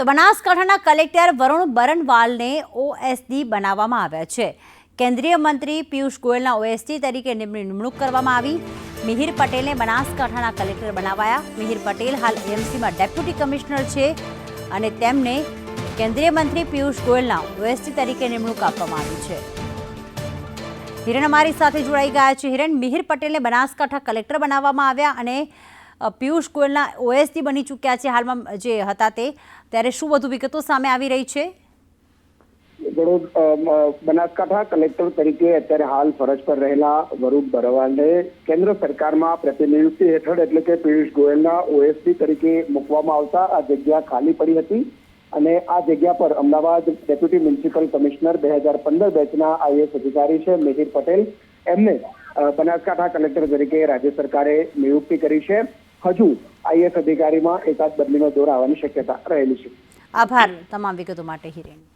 તો બનાસકાંઠાના collector Varun બરનવાલને OSD બનાવવામાં આવ્યા છે. કેન્દ્રીય મંત્રી પિયુષ ગોયલના ઓએસડી તરીકે નિમણૂક કરવામાં આવી. મિહિર પટેલને બનાસકાંઠાના કલેક્ટર બનાવાયા. મિહિર પટેલ હાલ એમસીમાં ડેપ્યુટી કમિશનર છે અને તેમને કેન્દ્રીય મંત્રી પિયુષ ગોયલના ઓએસડી તરીકે નિમણૂક આપવામાં આવી છે. હિરણ અમારી સાથે જોડાઈ ગયા છે. હિરણ, મિહિર પટેલને બનાસકાંઠા કલેક્ટર બનાવવામાં આવ્યા અને પિયુષ ગોયલના ઓએસડી બની ચૂક્યા છે હાલમાં જે હતા તે. ત્યારે શું વધુ વિગતો સામે આવી રહી છે? બનાસકાંઠા કલેક્ટર તરીકે અત્યારે હાલ ફરજ પર રહેલા વરુણ બરવાલને કેન્દ્ર સરકારમાં પ્રતિનિયુક્તિ હેઠળ એટલે કે પિયુષ ગોયલના ઓએસડી તરીકે મૂકવામાં આવતા આ જગ્યા ખાલી પડી હતી અને આ જગ્યા પર અમદાવાદ ડેપ્યુટી મ્યુનિસિપલ કમિશનર બે હજાર પંદર બેચના આઈએસ અધિકારી છે મિહિર પટેલ. એમને બનાસકાંઠા કલેક્ટર તરીકે રાજ્ય સરકારે નિયુક્તિ કરી છે. હજુ આઈએસ અધિકારીમાં એકાદ બદલીનો દોર આવવાની શક્યતા રહેલી છે. આભાર. તમામ વિગતો માટે હિરેન.